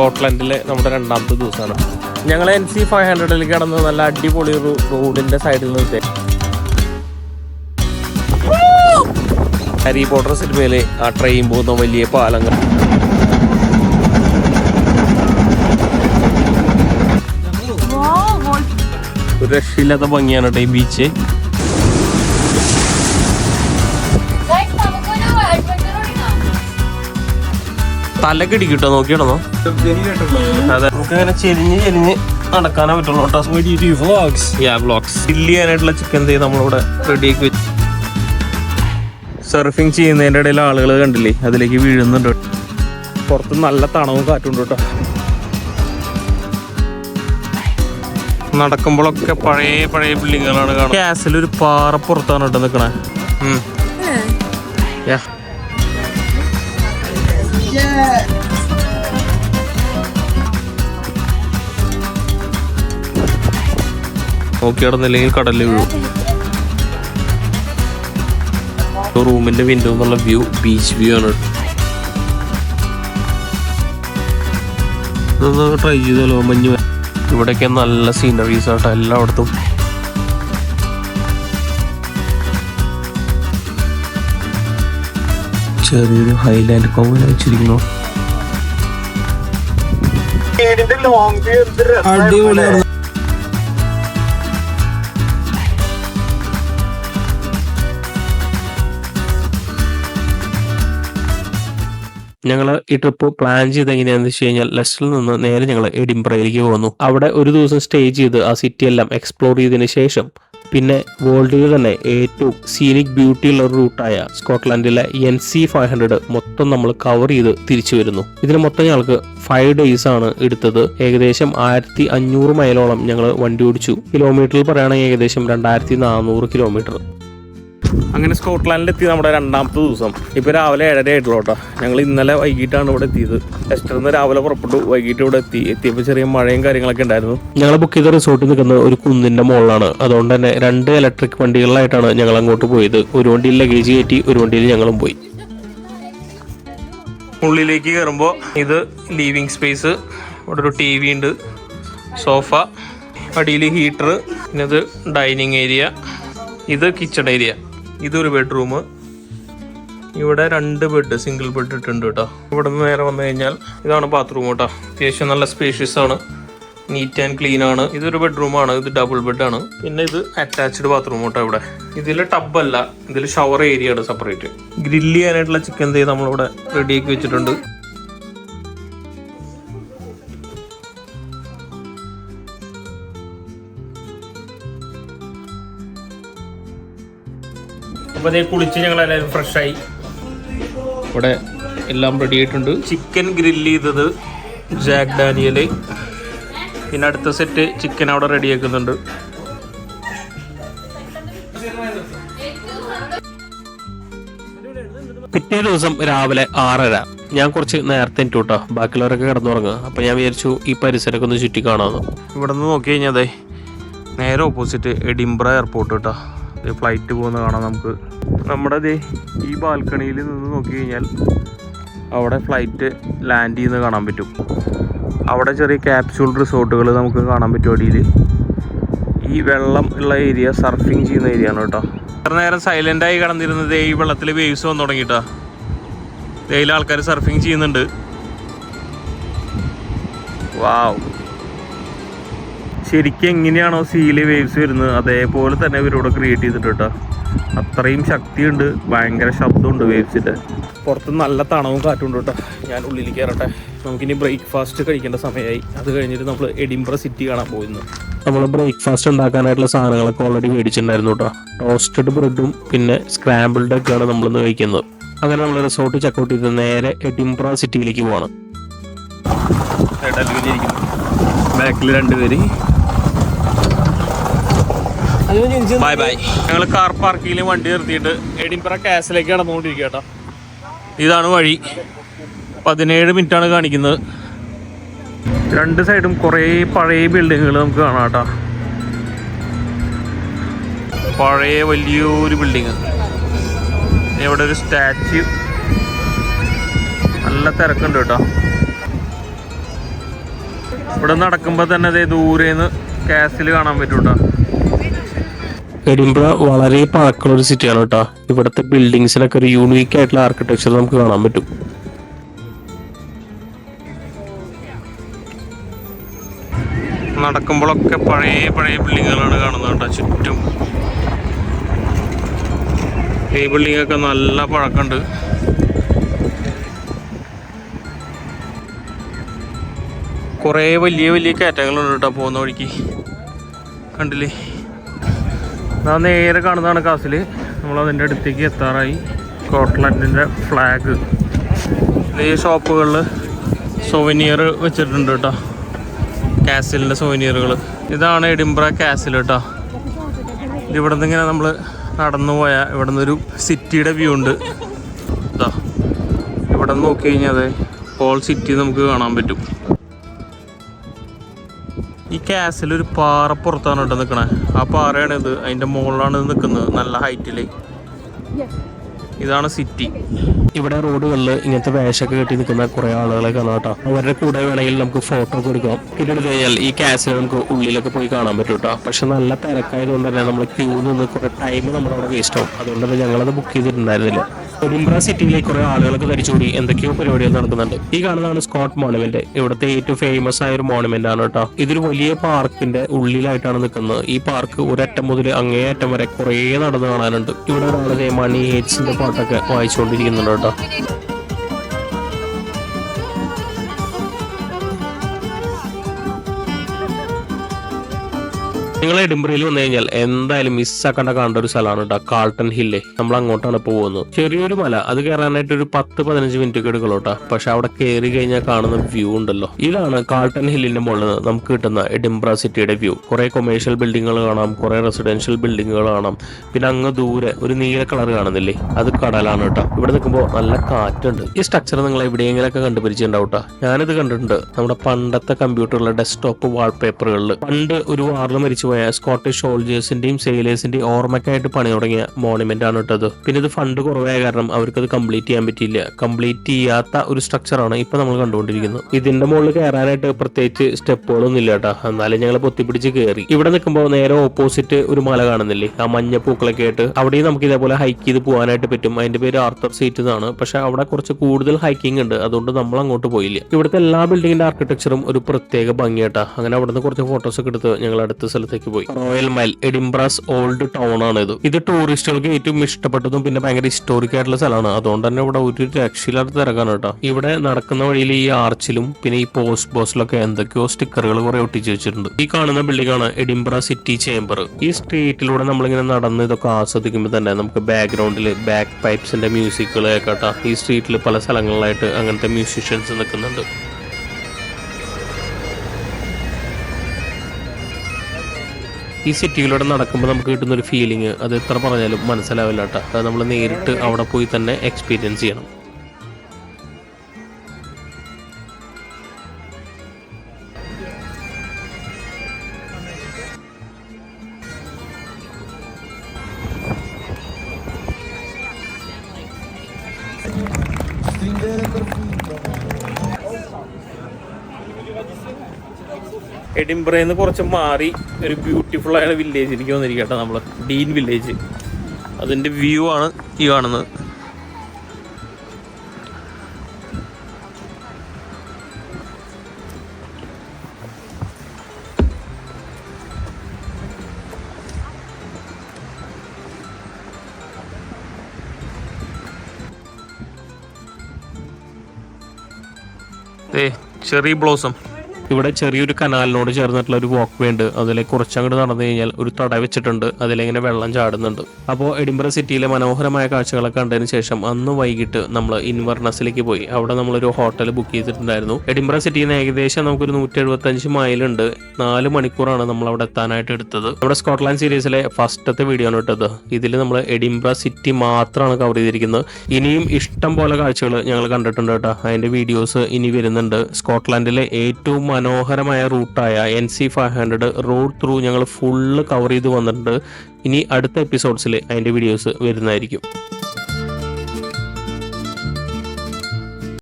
സ്കോട്ട്ലൻഡിലെ നമ്മുടെ രണ്ടാമത്തെ ദിവസമാണ്. ഞങ്ങൾ എൻ സി ഫൈവ് ഹൺഡ്രഡിൽ കിടന്ന് നല്ല അടിപൊളി ഒരു റോഡിന്റെ സൈഡിൽ നിർത്തി ഹാരി പോട്ടർ സിനിമയിലെ ആ ട്രെയിൻ പോകുന്ന വലിയ പാലങ്ങൾ. ഒരു രക്ഷയില്ലാത്ത ഭംഗിയാണ് കേട്ടോ ഈ ബീച്ച് തലക്ക് കിട്ടോ നോക്കിയാണോ അതെ. നമുക്ക് അങ്ങനെ ചെരിഞ്ഞ് ചെരിഞ്ഞ് നടക്കാനേ പറ്റുള്ളൂ യാ വ്ളോഗ്സ് ചില്ലി ചെയ്യാനായിട്ടുള്ള ചിക്കൻ തൈ നമ്മളിവിടെ റെഡിയാക്കി വെച്ചു. സർഫിങ് ചെയ്യുന്നതിന്റെ ഇടയിൽ ആളുകൾ കണ്ടില്ലേ? അതിലേക്ക് വീഴുന്നുണ്ട് പുറത്ത് നല്ല തണവും കാറ്റുണ്ട് കേട്ടോ നടക്കുമ്പോഴൊക്കെ പഴയ പഴയ ബിൽഡിങ്ങുകളാണ് കാണുന്നത്. ഗ്യാസിൽ ഒരു പാറ പുറത്താണ് കേട്ടോ നിൽക്കണേ യാ നോക്കി നടന്നില്ലെങ്കിൽ കടലിൽ വീഴും. റൂമിന്റെ വിൻഡോ എന്നുള്ള വ്യൂ ബീച്ച് വ്യൂ ആണ്. ട്രൈ ചെയ്തല്ലോ മഞ്ഞ് ഇവിടെയൊക്കെ നല്ല സീനറീസ് ആട്ടോ എല്ലായിടത്തും. ചെറിയൊരു ഹൈലാൻഡ് കോമൻ വെച്ചിരിക്കുന്നു അടിപൊളിയാണ്. ഞങ്ങൾ ഈ ട്രിപ്പ് പ്ലാൻ ചെയ്ത് എങ്ങനെയാണെന്ന് വെച്ച് കഴിഞ്ഞാൽ ലെസ്റ്ററിൽ നിന്ന് നേരെ ഞങ്ങൾ എഡിംബ്രയിലേക്ക് പോകുന്നു. അവിടെ ഒരു ദിവസം സ്റ്റേ ചെയ്ത് ആ സിറ്റി എല്ലാം എക്സ്പ്ലോർ ചെയ്തതിന് ശേഷം പിന്നെ വേൾഡിൽ തന്നെ ഏറ്റവും സീനിക് ബ്യൂട്ടി ഉള്ള ഒരു റൂട്ടായ സ്കോട്ട്ലാൻഡിലെ എൻ സി ഫൈവ് ഹൺഡ്രഡ് മൊത്തം നമ്മൾ കവർ ചെയ്ത് തിരിച്ചു വരുന്നു. ഇതിന് മൊത്തം ഞങ്ങൾക്ക് ഫൈവ് ഡേയ്സ് ആണ് എടുത്തത്. ഏകദേശം ആയിരത്തി അഞ്ഞൂറ് മൈലോളം ഞങ്ങൾ വണ്ടി ഓടിച്ചു. കിലോമീറ്ററിൽ പറയുകയാണെങ്കിൽ ഏകദേശം രണ്ടായിരത്തി നാനൂറ് കിലോമീറ്റർ അങ്ങനെ സ്കോട്ട്ലാൻഡിൽ എത്തി നമ്മുടെ രണ്ടാമത്തെ ദിവസം. ഇപ്പോൾ രാവിലെ ഏഴര ആയിട്ടുള്ളൂ കേട്ടോ. ഞങ്ങൾ ഇന്നലെ വൈകിട്ടാണ് ഇവിടെ എത്തിയത്. ലെസ്റ്ററിന്ന് രാവിലെ പുറപ്പെട്ടു. വൈകിട്ട് ഇവിടെ എത്തി. എത്തിയപ്പോൾ ചെറിയ മഴയും കാര്യങ്ങളൊക്കെ ഉണ്ടായിരുന്നു. ഞങ്ങൾ ബുക്ക് ചെയ്ത റിസോർട്ടിൽ നിൽക്കുന്നത് ഒരു കുന്നിന്റെ മുകളിലാണ്. അതുകൊണ്ട് തന്നെ രണ്ട് ഇലക്ട്രിക് വണ്ടികളിലായിട്ടാണ് ഞങ്ങൾ അങ്ങോട്ട് പോയത്. ഒരു വണ്ടിയിൽ ലഗേജ് കയറ്റി ഒരു വണ്ടിയിൽ ഞങ്ങളും പോയി. ഉള്ളിലേക്ക് കയറുമ്പോൾ ഇത് ലീവിങ് സ്പേസ് ഇവിടെ ഒരു ടി വി ഉണ്ട്. സോഫ. അടിയിൽ ഹീറ്റർ പിന്നെ ഇത് ഡൈനിങ് ഏരിയ ഇത് കിച്ചൺ ഏരിയ ഇതൊരു ബെഡ്റൂം. ഇവിടെ രണ്ട് ബെഡ് സിംഗിൾ ബെഡ് ഇട്ടുണ്ട് കേട്ടോ. ഇവിടെ നിന്ന് നേരെ വന്നു കഴിഞ്ഞാൽ ഇതാണ് ബാത്റൂം കേട്ടോ. അത്യാവശ്യം നല്ല സ്പേഷ്യസ് ആണ്. നീറ്റ് ആൻഡ് ക്ലീൻ ആണ്. ഇതൊരു ബെഡ്റൂം ആണ്. ഇത് ഡബിൾ ബെഡ് ആണ്. പിന്നെ ഇത് അറ്റാച്ച്ഡ് ബാത്റൂം കേട്ടോ ഇവിടെ. ഇതിൽ ടബല്ല ഇതിൽ ഷവർ ഏരിയ ആണ് സെപ്പറേറ്റ് ഗ്രില്ല് ചെയ്യാനായിട്ടുള്ള ചിക്കൻ തേ നമ്മളിവിടെ റെഡിയാക്കി വെച്ചിട്ടുണ്ട്. അപ്പോൾ അതേ കുളിച്ച് ഞങ്ങൾ എല്ലാവരും ഫ്രഷായി. ഇവിടെ എല്ലാം റെഡി ആയിട്ടുണ്ട്. ചിക്കൻ ഗ്രില്ല് ചെയ്തത് ജാക്ക് ഡാനിയൽ പിന്നെ അടുത്ത സെറ്റ് ചിക്കൻ അവിടെ റെഡിയാക്കുന്നുണ്ട് പിറ്റേ ദിവസം രാവിലെ ആറര. ഞാൻ കുറച്ച് നേരത്തെ എനിക്ക് കേട്ടോ ബാക്കിയുള്ളവരൊക്കെ കിടന്നുറങ്ങുക. അപ്പം ഞാൻ വിചാരിച്ചു ഈ പരിസരമൊക്കെ ഒന്ന് ചുറ്റി കാണാമെന്ന് ഇവിടെ നിന്ന് നോക്കി കഴിഞ്ഞാൽ അതെ നേരെ ഓപ്പോസിറ്റ് എഡിംബ്ര എയർപോർട്ട് കേട്ടോ ഫ്ലൈറ്റ് പോകുന്ന കാണാം നമുക്ക്. നമ്മുടെ ദേ ഈ ബാൽക്കണിയിൽ നിന്ന് നോക്കി കഴിഞ്ഞാൽ അവിടെ ഫ്ലൈറ്റ് ലാൻഡ് ചെയ്യുന്നത് കാണാൻ പറ്റും. അവിടെ ചെറിയ ക്യാപ്സ്യൂൾ റിസോർട്ടുകൾ നമുക്ക് കാണാൻ പറ്റും അടിയിൽ. ഈ വെള്ളം ഉള്ള ഏരിയ സർഫിങ് ചെയ്യുന്ന ഏരിയ ആണ് കേട്ടോ. എത്ര നേരം സൈലന്റായി കിടന്നിരുന്നത് ഈ വെള്ളത്തിൽ വേവ്സ് വന്നു തുടങ്ങിയിട്ടാ. ഇതിൽ ആൾക്കാർ സർഫിങ് ചെയ്യുന്നുണ്ട്. വാവ് ശരിക്കും എങ്ങനെയാണോ സീൽ വേവ്സ് വരുന്നത് അതേപോലെ തന്നെ ഇവരോട് ക്രിയേറ്റ് ചെയ്തിട്ട് കേട്ടോ അത്രയും ശക്തിയുണ്ട് ഭയങ്കര ശബ്ദമുണ്ട് വേവ്സിന്റെ പുറത്ത് നല്ല തണവും കാറ്റുണ്ട് കേട്ടോ ഞാൻ ഉള്ളിലേക്ക് കയറട്ടെ. നമുക്കിനി ബ്രേക്ക്ഫാസ്റ്റ് കഴിക്കേണ്ട സമയമായി. അത് കഴിഞ്ഞിട്ട് നമ്മൾ എഡിംബ്ര സിറ്റി കാണാൻ പോകുന്നു നമ്മൾ ബ്രേക്ക്ഫാസ്റ്റ് ഉണ്ടാക്കാനായിട്ടുള്ള സാധനങ്ങളൊക്കെ ഓൾറെഡി മേടിച്ചിട്ടുണ്ടായിരുന്നു കേട്ടോ ടോസ്റ്റഡ് ബ്രെഡും പിന്നെ സ്ക്രാമ്പിൾഡ് ഒക്കെയാണ് നമ്മളിന്ന് കഴിക്കുന്നത്. അങ്ങനെ നമ്മൾ റിസോർട്ട് ചെക്കൗട്ട് ചെയ്ത് നേരെ എഡിംബ്ര സിറ്റിയിലേക്ക് പോവാണ്. ബാക്കിൽ രണ്ടുപേര്. ബൈ ബൈ ഞങ്ങൾ കാർ പാർക്കിങ്ങിൽ വണ്ടി നിർത്തിയിട്ട് എഡിംബ്ര കാസിലേക്ക് നടന്നുകൊണ്ടിരിക്കുക കേട്ടോ. ഇതാണ് വഴി. പതിനേഴ് മിനിറ്റ് ആണ് കാണിക്കുന്നത്. രണ്ട് സൈഡും കുറേ പഴയ ബിൽഡിങ്ങുകൾ നമുക്ക് കാണാം കേട്ടോ. പഴയ വലിയൊരു ബിൽഡിങ് ഇവിടെ ഒരു സ്റ്റാച്യു നല്ല തിരക്കുണ്ട് കേട്ടോ. ഇവിടെ നടക്കുമ്പോൾ തന്നെ ദേ ദൂരേന്ന് കാസിൽ കാണാൻ പറ്റും കേട്ടോ. എഡിംബ്ര വളരെ പഴക്കമുള്ള ഒരു സിറ്റിയാണ് കേട്ടോ. ഇവിടുത്തെ ബിൽഡിങ്സിലൊക്കെ ഒരു യൂണീക്ക് ആയിട്ടുള്ള ആർക്കിടെക്ചർ നമുക്ക് കാണാൻ പറ്റും. നടക്കുമ്പോഴൊക്കെ പഴയ പഴയ ബിൽഡിങ്ങുകളാണ് കാണുന്നത് കേട്ടോ ചുറ്റും. ഈ ബിൽഡിംഗ് ഒക്കെ നല്ല പഴക്കമുണ്ട്. കുറേ വലിയ വലിയ കയറ്റങ്ങളുണ്ട് കേട്ടോ പോകുന്ന വഴിക്ക്. കണ്ടില്ലേ? ആ നേരെ കാണുന്നതാണ് കാസിൽ നമ്മൾ അതിന്റെ അടുത്തേക്ക് എത്താറായി. സ്കോട്ട്ലൻഡിന്റെ ഫ്ലാഗ് ഈ ഷോപ്പുകളിൽ സൊവനിയർ വെച്ചിട്ടുണ്ട് കേട്ടോ. കാസിലിന്റെ സോവനിയറുകൾ ഇതാണ് എഡിംബ്ര കാസിൽ കേട്ടോ. ഇവിടെ നിന്ന് ഇങ്ങനെ നമ്മൾ നടന്നു പോയാൽ ഇവിടെ നിന്നൊരു സിറ്റിയുടെ വ്യൂ ഉണ്ട്. ഇതാ ഇവിടെ നിന്ന് നോക്കി കഴിഞ്ഞാൽ അതെ ഹോൾ സിറ്റി നമുക്ക് കാണാൻ പറ്റും. ഈ കാസിൽ ഒരു പാറ പുറത്താണ് കേട്ടോ നിൽക്കണത് ആ പാറയാണ് ഇത്. അതിന്റെ മുകളിലാണ് ഇത് നിൽക്കുന്നത് നല്ല ഹൈറ്റിൽ ഇതാണ് സിറ്റി ഇവിടെ റോഡുകളിൽ ഇങ്ങനത്തെ വേഷമൊക്കെ കെട്ടി നിൽക്കുന്ന കുറേ ആളുകളെ കാണാം കേട്ടോ. അവരുടെ കൂടെ വേണമെങ്കിൽ നമുക്ക് ഫോട്ടോ ഒക്കെ എടുക്കാം. പിന്നെ എടുത്തു കഴിഞ്ഞാൽ ഈ ക്യാസിൽ നമുക്ക് ഉള്ളിലൊക്കെ പോയി കാണാൻ പറ്റും കേട്ടോ. പക്ഷെ നല്ല തിരക്കായതുകൊണ്ട് തന്നെ നമ്മൾ ക്യൂ നിന്ന് കുറെ ടൈം നമ്മളവിടെ വേസ്റ്റ് ആവും. അതുകൊണ്ട് തന്നെ ഞങ്ങളത് ബുക്ക് ചെയ്തിട്ടുണ്ടായിരുന്നില്ല. എഡിംബ്ര സിറ്റിയിലെ കുറെ ആളുകളൊക്കെ ധരിച്ചുകൂടി എന്തൊക്കെയോ പരിപാടികൾ നടക്കുന്നുണ്ട്. ഈ കാണുന്നതാണ് സ്കോട്ട് മോണുമെന്റ്. ഇവിടുത്തെ ഏറ്റവും ഫേമസ് ആയ ഒരു മോണുമെന്റ് ആണ് കേട്ടോ. ഇതൊരു വലിയ പാർക്കിന്റെ ഉള്ളിലായിട്ടാണ് നിൽക്കുന്നത്. ഈ പാർക്ക് ഒരറ്റം മുതൽ അങ്ങേ അറ്റം വരെ കുറേ നടന്ന് കാണാനുണ്ട്. ഇവിടെ ഒരാളെ മണി ഹേറ്റ്സിന്റെ പാട്ടൊക്കെ വായിച്ചുകൊണ്ടിരിക്കുന്നുണ്ട് കേട്ടോ. നിങ്ങൾ എഡിംബ്രയിൽ വന്നു കഴിഞ്ഞാൽ എന്തായാലും മിസ്സാക്കേണ്ട കാണേണ്ട ഒരു സ്ഥലമാണ് കേട്ടോ കാൾട്ടൺ ഹില്ല് നമ്മൾ അങ്ങോട്ടാണ് പോകുന്നത്. ചെറിയൊരു മല. അത് കയറാനായിട്ട് ഒരു പത്ത് പതിനഞ്ച് മിനിറ്റ് ഒക്കെ കേട്ടോ പക്ഷെ അവിടെ കയറി കഴിഞ്ഞാൽ കാണുന്ന വ്യൂ ഉണ്ടല്ലോ. ഇതാണ് കാൾട്ടൺ ഹില്ലിന്റെ മുകളിൽ നിന്ന് നമുക്ക് കിട്ടുന്ന എഡിംബ്ര സിറ്റിയുടെ വ്യൂ കുറെ കൊമേഴ്ഷ്യൽ ബിൽഡിങ്ങുകൾ കാണാം കുറെ റെസിഡൻഷ്യൽ ബിൽഡിങ്ങുകൾ കാണാം. പിന്നെ അങ്ങ് ദൂരെ ഒരു നീല കളർ കാണുന്നില്ലേ? അത് കടലാണ് കേട്ടോ ഇവിടെ നിൽക്കുമ്പോൾ നല്ല കാറ്റുണ്ട്. ഈ സ്ട്രക്ചർ നിങ്ങൾ എവിടെയെങ്കിലൊക്കെ കണ്ടുപിടിച്ചിട്ടുണ്ടാവും കേട്ടോ ഞാനിത് കണ്ടിട്ടുണ്ട് നമ്മുടെ പണ്ടത്തെ കമ്പ്യൂട്ടറിലെ ഡെസ്ക്ടോപ്പ് വാൾപേപ്പറുകളിൽ പണ്ട് ഒരു വാറിൽ മരിച്ചുപോയ സ്കോട്ടിഷ് സോൾജേഴ്സിന്റെയും സെയിലേഴ്സിന്റെയും ഓർമ്മക്കായിട്ട് പണി തുടങ്ങിയ മോണുമെന്റ് ആണ് കേട്ടത് പിന്നെ ഇത് ഫണ്ട് കുറവായ കാരണം അവർക്കത് കംപ്ലീറ്റ് ചെയ്യാൻ പറ്റിയില്ല. കംപ്ലീറ്റ് ചെയ്യാത്ത ഒരു സ്ട്രക്ചറാണ് ഇപ്പൊ നമ്മൾ കണ്ടുകൊണ്ടിരിക്കുന്നത്. ഇതിന്റെ മുകളിൽ കയറാനായിട്ട് പ്രത്യേകിച്ച് സ്റ്റെപ്പുകളൊന്നും ഇല്ല കേട്ടോ. എന്നാലും ഞങ്ങൾ പൊത്തിപ്പിടിച്ച് കയറി ഇവിടെ നിൽക്കുമ്പോൾ നേരെ ഓപ്പോസിറ്റ് ഒരു മല കാണുന്നില്ലേ? ആ മഞ്ഞ പൂക്കളൊക്കെ ആയിട്ട് അവിടെയും നമുക്ക് ഇതേപോലെ ഹൈക്ക് ചെയ്ത് പോകാനായിട്ട് പറ്റും. അതിന്റെ പേര് ആർത്തർ സീറ്റ് എന്നാണ്. പക്ഷെ അവിടെ കുറച്ച് കൂടുതൽ ഹൈക്കിംഗ് ഉണ്ട്. അതുകൊണ്ട് നമ്മൾ അങ്ങോട്ട് പോയില്ല. ഇവിടുത്തെ എല്ലാ ബിൽഡിങ്ങിന്റെ ആർക്കിടെക്ചറും ഒരു പ്രത്യേക ഭംഗിയാട്ടാ അങ്ങനെ അവിടുന്ന് കുറച്ച് ഫോട്ടോസ് ഒക്കെ എടുത്ത് ഞങ്ങൾ അടുത്ത സ്ഥലത്തേക്ക് പോയി. Royal Mile Edinburgh's old town ആണ് ഇത്. ഇത് ടൂറിസ്റ്റുകൾക്ക് ഏറ്റവും ഇഷ്ടപ്പെട്ടതും പിന്നെ ഭയങ്കര ഹിസ്റ്റോറിക് ആയിട്ടുള്ള സ്ഥലമാണ്. അതുകൊണ്ട് തന്നെ ഇവിടെ ഒരു രക്ഷയില്ലാത്ത തിരക്കാണ് കേട്ടോ. ഇവിടെ നടക്കുന്ന വഴിയിൽ ഈ ആർച്ചിലും പിന്നെ ഈ പോസ്റ്റ് ബോസിലൊക്കെ എന്തൊക്കെയോ സ്റ്റിക്കറുകൾ കുറെ ഒട്ടിച്ചു വെച്ചിട്ടുണ്ട്. ഈ കാണുന്ന ബിൽഡിംഗ് ആണ് എഡിംബ്ര സിറ്റി ചേംബർ ഈ സ്ട്രീറ്റിലൂടെ നമ്മളിങ്ങനെ നടന്ന് ഇതൊക്കെ ആസ്വദിക്കുമ്പോൾ തന്നെ നമുക്ക് ബാക്ക്ഗ്രൗണ്ടിൽ ബാക്ക് പൈപ്സിന്റെ മ്യൂസിക്കുകൾ കേട്ടോ. ഈ സ്ട്രീറ്റിൽ പല സ്ഥലങ്ങളിലായിട്ട് അങ്ങനത്തെ മ്യൂസിഷ്യൻസ് നിൽക്കുന്നുണ്ട്. ഈ സിറ്റിയിലൂടെ നടക്കുമ്പോൾ നമുക്ക് കിട്ടുന്ന ഒരു ഫീലിംഗ് അത് എത്ര പറഞ്ഞാലും മനസ്സിലാവില്ല കേട്ടോ അത് നമ്മൾ നേരിട്ട് അവിടെ പോയി തന്നെ എക്സ്പീരിയൻസ് ചെയ്യണം. എഡിംബ്രയിൽ നിന്ന് കുറച്ച് മാറി ഒരു ബ്യൂട്ടിഫുൾ ആയ വില്ലേജിലേക്ക് വന്നിരിക്കട്ടെ നമ്മൾ ഡീൻ വില്ലേജ് അതിന്റെ വ്യൂ ആണ് ഈ കാണുന്നത്. ചെറി ബ്ലോസം ഇവിടെ ചെറിയൊരു കനാലിനോട് ചേർന്നിട്ടുള്ള ഒരു വാക്ക് വേ ഉണ്ട്. അതിലേക്ക് കുറച്ചങ്ങോട്ട് നടന്നു കഴിഞ്ഞാൽ ഒരു തട വെച്ചിട്ടുണ്ട്. അതിലിങ്ങനെ വെള്ളം ചാടുന്നുണ്ട്. അപ്പോൾ എഡിംബറ സിറ്റിയിലെ മനോഹരമായ കാഴ്ചകളൊക്കെ കണ്ടതിന് ശേഷം അന്ന് വൈകിട്ട് നമ്മൾ ഇൻവർണസിലേക്ക് പോയി. അവിടെ നമ്മളൊരു ഹോട്ടൽ ബുക്ക് ചെയ്തിട്ടുണ്ടായിരുന്നു. എഡിംബറ സിറ്റിയിൽ നിന്ന് ഏകദേശം നമുക്കൊരു നൂറ്റി എഴുപത്തഞ്ച് മൈലുണ്ട് നാല് മണിക്കൂറാണ് നമ്മൾ അവിടെ എത്താനായിട്ട് എടുത്തത്. നമ്മുടെ സ്കോട്ട്ലാൻഡ് സീരീസിലെ ഫസ്റ്റത്തെ വീഡിയോ ആണ് ഇട്ടത് ഇതിൽ നമ്മൾ എഡിംബ്ര സിറ്റി മാത്രമാണ് കവർ ചെയ്തിരിക്കുന്നത്. ഇനിയും ഇഷ്ടം പോലെ കാഴ്ചകൾ ഞങ്ങൾ കണ്ടിട്ടുണ്ട് കേട്ടോ. അതിന്റെ വീഡിയോസ് ഇനി വരുന്നുണ്ട്. സ്കോട്ട്ലാൻഡിലെ ഏറ്റവും മനോഹരമായ റൂട്ടായ N C five hundred road through ഞങ്ങൾ ഫുള്ള് കവർ ചെയ്ത് വന്നിട്ടുണ്ട്. ഇനി അടുത്ത എപ്പിസോഡ്സിൽ അതിന്റെ വീഡിയോസ് വരുന്നതായിരിക്കും.